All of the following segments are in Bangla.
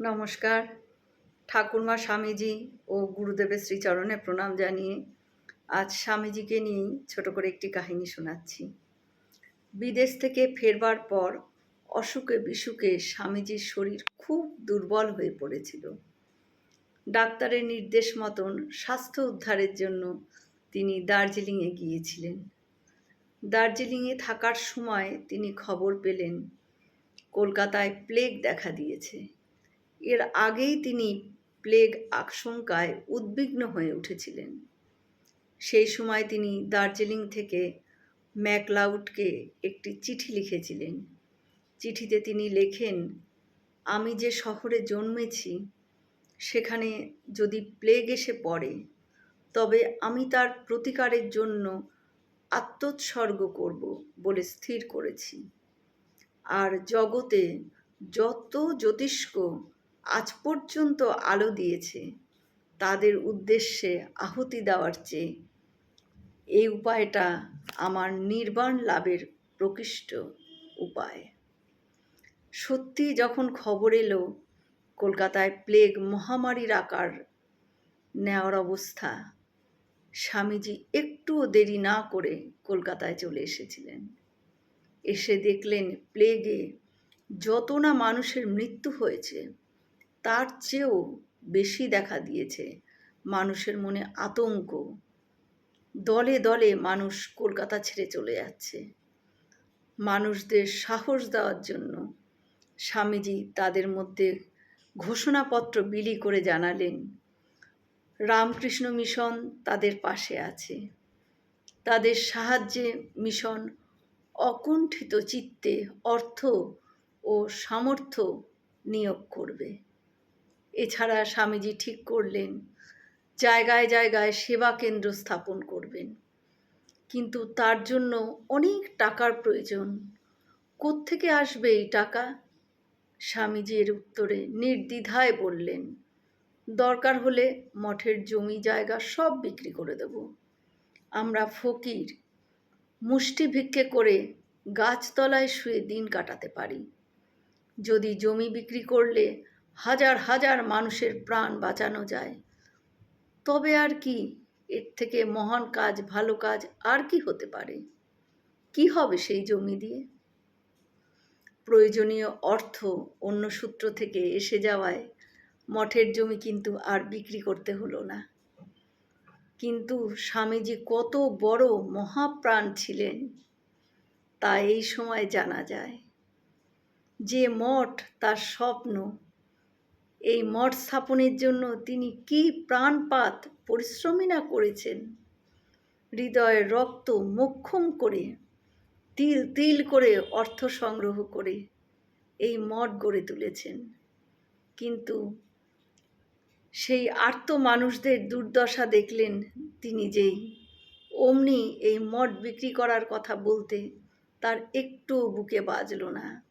নমস্কার। ঠাকুরমা স্বামীজি ও গুরুদেবের শ্রীচরণে প্রণাম জানিয়ে আজ স্বামীজিকে নিয়েই ছোট করে একটি কাহিনী শোনাচ্ছি। বিদেশ থেকে ফেরবার পর অসুখে বিসুখে স্বামীজির শরীর খুব দুর্বল হয়ে পড়েছিল। ডাক্তারের নির্দেশ মতন স্বাস্থ্য উদ্ধারের জন্য তিনি দার্জিলিংয়ে গিয়েছিলেন। দার্জিলিংয়ে থাকার সময় তিনি খবর পেলেন, কলকাতায় প্লেগ দেখা দিয়েছে। এর আগেই তিনি প্লেগ আশঙ্কায় উদ্বিগ্ন হয়ে উঠেছিলেন। সেই সময় তিনি দার্জিলিং থেকে ম্যাকলাউডকে একটি চিঠি লিখেছিলেন। চিঠিতে তিনি লেখেন, আমি যে শহরে জন্মেছি, সেখানে যদি প্লেগ এসে পড়ে, তবে আমি তার প্রতিকারের জন্য আত্মোৎসর্গ করব বলে স্থির করেছি। আর জগতে যত জ্যোতিষ্ক আজ পর্যন্ত আলো দিয়েছে। তাদের উদ্দেশ্যে আহুতি দেওয়ার চেয়ে এই উপায়টা আমার নির্বাণ লাভের প্রকৃষ্ট উপায়। সত্যি যখন খবর এলো, কলকাতায় প্লেগ মহামারীর আকার নেওয়ার অবস্থা, স্বামীজি একটুও দেরি না করে কলকাতায় চলে এসেছিলেন। এসে দেখলেন প্লেগে যত না মানুষের মৃত্যু হয়েছে তার চেয়েও বেশি দেখা দিয়েছে মানুষের মনে আতঙ্ক। দলে দলে মানুষ কলকাতা ছেড়ে চলে যাচ্ছে। মানুষদের সাহস দেওয়ার জন্য স্বামীজি তাদের মধ্যে ঘোষণাপত্র বিলি করে জানালেন, রামকৃষ্ণ মিশন তাদের পাশে আছে। তাদের সাহায্যে মিশন অকুণ্ঠিত চিত্তে অর্থ ও সামর্থ্য নিয়োগ করবে। এছাড়া স্বামীজি ঠিক করলেন, জায়গায় জায়গায় সেবা কেন্দ্র স্থাপন করবেন। কিন্তু তার জন্য অনেক টাকার প্রয়োজন। কোত্থেকে আসবে এই টাকা? স্বামীজি এর উত্তরে নির্দ্বিধায় বললেন, দরকার হলে মঠের জমি জায়গা সব বিক্রি করে দেব। আমরা ফকির, মুষ্টি ভিক্ষে করে গাছতলায় শুয়ে দিন কাটাতে পারি। যদি জমি বিক্রি করলে হাজার হাজার মানুষের প্রাণ বাঁচানো যায়। তবে আর কি, এর থেকে মহান কাজ, ভালো কাজ আর কি হতে পারে? কি হবে সেই জমি দিয়ে? প্রয়োজনীয় অর্থ অন্য সূত্র থেকে এসে যাওয়ায় মঠের জমি কিন্তু আর বিক্রি করতে হলো না। কিন্তু স্বামীজি কত বড় মহাপ্রাণ ছিলেন, তা এই সময় জানা যায়। যে মঠ তার স্বপ্ন এই মঠ স্থাপনের জন্য তিনি কি প্রাণপাত পরিশ্রমই না করেছেন? হৃদয়ের রক্ত মোক্ষম করে, তিল তিল করে অর্থ সংগ্রহ করে এই মঠ গড়ে তুলেছেন। কিন্তু সেই আর্ত মানুষদের দুর্দশা দেখলেন তিনি যেই। অমনি এই মঠ বিক্রি করার কথা বলতে তার একটু বুকে বাজল না।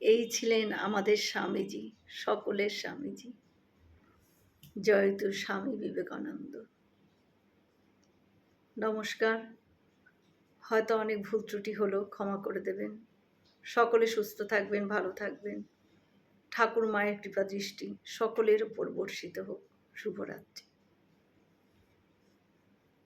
এই ছিলেন আমাদের স্বামীজি, সকলের স্বামীজি। জয়তু স্বামী বিবেকানন্দ। নমস্কার। হয়তো অনেক ভুল ত্রুটি হলো, ক্ষমা করে দেবেন। সকলে সুস্থ থাকবেন, ভালো থাকবেন। ঠাকুর মায়ের কৃপা দৃষ্টি সকলের ওপর বর্ষিত হোক। শুভরাত্রি।